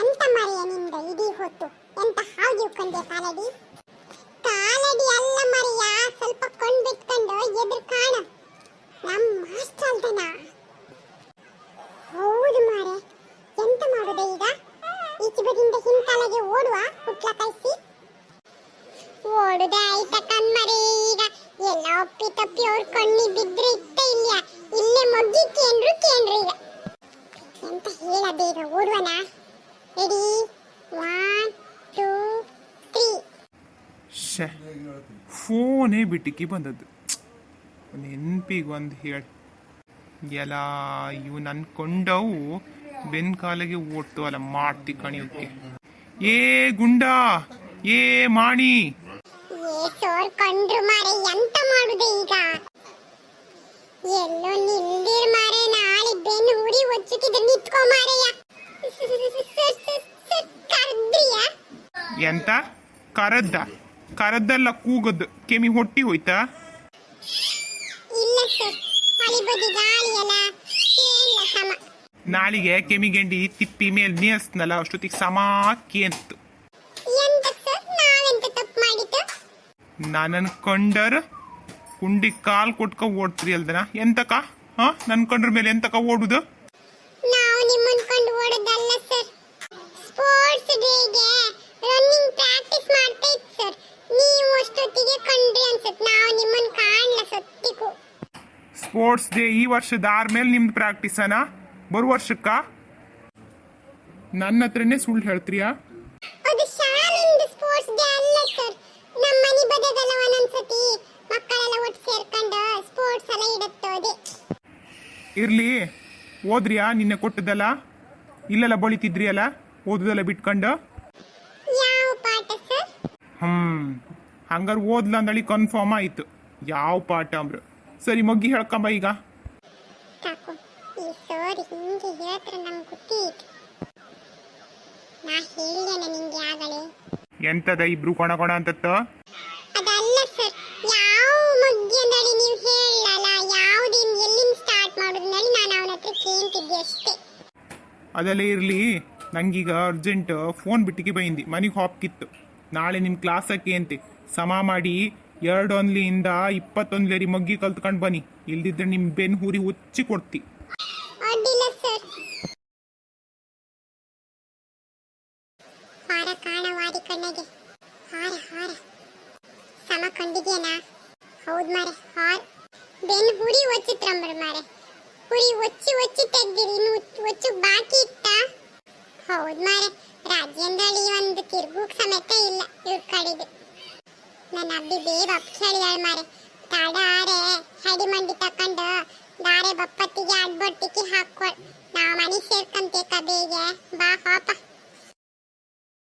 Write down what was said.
ಎಂತ ಮರೆಯ ನಿಂದ ಇಡೀ ಹೊತ್ತು? ಎಂತ ಹಾಗೆ ಉಕ್ಕೊಂಡೆ ಕಾಲಡಿ? ಕಾಲಡಿ ಅಲ್ಲ ಮರೆಯ ಸ್ವಲ್ಪ ಕಣ್ ಬಿಟ್ಕೊಂಡು ಎದುರು ಕಾಣ. ನಮ್ ಮಾಸ್ಟರ್ ಅಲ್ದನ ಹೌದು ಮಾರೆ ಎಂತ ಮಾಡುದ ಈಗ? ಈಚೆ ಬದಿಯಿಂದ ಹಿಂತಲೆಗೆ ಓಡುವ? ಹುಟ್ಲ ಕೈಸಿ ಓಡುದ ಆಯ್ತ ಕಣ್ಮರೆ ಈಗ. ಎಲ್ಲ ಒಪ್ಪಿ ತಪ್ಪಿ ಅವ್ರ ಕಣ್ಣಿ ಬಿದ್ರೆ. ಮೊಗ್ಗಿ ಕೇಂದ್ರು ಕೇಂದ್ರು ಈಗ. ಎಂತ ಹೇಳ ಬೇಗ ಓಡುವನ ರೆಡಿ ಒನ್ ಟೂ ತ್ರೀ ಶೇ ಫೋನೇ ಬಿಟ್ಟಿಕ್ಕಿ ಬಂದದ್ದು. ನೆನ್ಪಿಗೆ ಒಂದು ಹೇಳಿ. ಎಲ್ಲ ಇವು ಅನ್ಕೊಂಡವು ಬೆನ್ ಕಾಲಿಗೆ ಓಡ್ತು ಅಲ್ಲ ಮಾಡ್ತಿ ಕಣಿಯೋಕ್ಕೆ ಏ ಗುಂಡ ಏ ಮಾಣಿ. ಕಂಡ್ರು ಮಾರೆ ಎಂತ ಮಾಡುದೆ ಈಗ? ಎಲ್ಲೋ ಒಚ್ಚುಕಿದ್ರೆ ನಿತ್ಕೋ ಮಾರೆಯ ಕರ್ದ್ರಿಯ. ಎಂತ? ಕರದ್ದ? ಕರದ್ದಲ್ಲ ಕೂಗದ್ದು ಕೆಮಿ ಹೊಟ್ಟಿ ಹೋಯ್ತಾ? ಇಲ್ಲ ಸರ್ ಅಳಿಬದಿ ಗಾಳಿ ಅಲ್ಲ. ಏನಿಲ್ಲ ಸಮ. ನಾಳಿಗೆ ಕೆಮಿಗೆಂಡಿ ತಿಪ್ಪಿ ಮೇಲೆ ನೀಸ್ನಲ್ಲ ಅಷ್ಟೊತ್ತಿಗೆ ಸಮಾಕಿ ಅಂತು ಎಂತ ಸರ್ ನಾವೆಂತ ತಪ್ಪು ಮಾಡಿತು ನಾನು ಕಂಡರ್ ಕುಂಡಿ ಕಾಲ್ ಕೊಟ್ಕ ಓಡ್ತ್ರಿ ಅಲ್ದನ? ಎಂತಕ? ಹಾ? ನನ್ ಕಂಡ್ರ ಮೇಲೆ ಎಂತಕ ಓಡುದು? ನಾವು ನಿಮ್ಮನ್ನ ಕಂಡು ಓಡೋದಲ್ಲ ಸರ್. ಸ್ಪೋರ್ಟ್ಸ್ ಡೇಗೆ ರನ್ನಿಂಗ್ ಪ್ರಾಕ್ಟೀಸ್ ಮಾಡ್ತಾ ಇತ್ತು ಸರ್. ನೀವು ಅಷ್ಟೊತ್ತಿಗೆ ಕಂಡ್ರಿ ಅನ್ಸುತ್ತೆ. ನಾವು ನಿಮ್ಮನ್ನ ಕಾಣಲ್ಲ ಸತ್ತಿಗೂ. ಸ್ಪೋರ್ಟ್ಸ್ ಡೇ ಈ ವರ್ಷದ ಆರ್ಮೇಲೆ ನಿಮ್ದು ಅನ? ಬರುವ ವರ್ಷಕ್ಕ? ನನ್ನ ಹತ್ರನೇ ಸುಳ್ಳು ಹೇಳ್ತೀಯಾ ಅದು ಶಾಲೆಯಿಂದ ಸ್ಪೋರ್ಟ್ಸ್ ಡೇ ಅಲ್ಲ ಸರ್. ನಮ್ಮ ಮನೆ ಬದಗಲ್ಲ ಒಂದೊಂದ್ಸತಿ ಮಕ್ಕಳೆಲ್ಲ ಒಟ್ಟು ಸೇರ್ಕೊಂಡು ಸ್ಪೋರ್ಟ್ಸ್ ಎಲ್ಲ ಇಡುತ್ತೋದೆ. ಇರ್ಲಿ. ಓದ್ರಿಯಾ ನಿನ್ನೆ ಕೊಟ್ಟದಲ್ಲ? ಇಲ್ಲೆಲ್ಲ ಬಳಿತಿದ್ರಿ ಅಲ್ಲ ಓದುದೆಲ್ಲ ಬಿಟ್ಕೊಂಡು? ಹ್ಮ್ ಹಂಗಾರ ಓದ್ಲ ಅಂದಳಿ ಕನ್ಫರ್ಮ್ ಆಯ್ತು. ಯಾವ ಪಾಠ ಅಂದ್ರು? ಸರಿ ಮಗ್ಗಿ ಹೇಳ್ಕೊಂಬ ಈಗ. ಎಂತದ ಇಬ್ರು ಕೊಣ ಕೊಣ ಅಂತತ್ತ? ಅದಲ್ಲ ಸರ್ ಯಾವ ಅದೆಲ್ಲ ಇರ್ಲಿ. ನಂಗೀಗ ಅರ್ಜೆಂಟ್ ಫೋನ್ ಬಿಟ್ಟಿಗೆ ಬೈಂದಿ. ಮನೆಗೆ ಹಾಪ್ಕಿತ್ತು ನಾಳೆ ನಿಮ್ಮ ಕ್ಲಾಸಕ್ಕೆ ಅಂತೆ. ಸಮ ಮಾಡಿ ಎರಡು ಒಂದ್ಲಿಯಿಂದ ಇಪ್ಪತ್ತೊಂದ್ಲೇರಿ ಮಗ್ಗಿ ಕಲ್ತ್ಕೊಂಡು ಬನ್ನಿ. ಇಲ್ದಿದ್ರೆ ನಿಮ್ಮ ಬೆನ್ ಹುರಿ ಉಚ್ಚಿ ಕೊಡ್ತಿ. ಹೌದ್ ಮಾರೆ, ಹಾರ್. ಬೆನ್ ಹುರಿ ಒಚ್ಚಿತ್ರಂಬ್ರ ಮಾರೆ. ಹುರಿ ಒಚ್ಚಿ ಒಚ್ಚಿ ತೆಗ್ದಿರಿ, ಇನ್ನು ಒಚ್ಚು ಬಾಕಿ ಇತ್ತ? ಹೌದ್ ಮಾರೆ ರಾಜ್ಯದಲ್ಲಿ ಒಂದು ತಿರ್ಗುಕ್ ಸಮೇತ ಇಲ್ಲ ಇವ್ರ ನನ್ನ ಅಬ್ಬಿ ಬೇಗ ಅಪ್ಪ ಹೇಳಿದಾಳ ಮಾರೆ, ತಡಾರೆ, ಹಡಿ ಮಂಡಿ ತಕೊಂಡು ದಾರೆ ಬಪ್ಪತ್ತಿಗೆ ಅಡ್ಬೊಟ್ಟಿಗೆ ಹಾಕೊಳ್ ನಾ ಮನೆ ಸೇರ್ಕಂತೇಕ ಬೇಗ, ಬಾ ಪಾಪ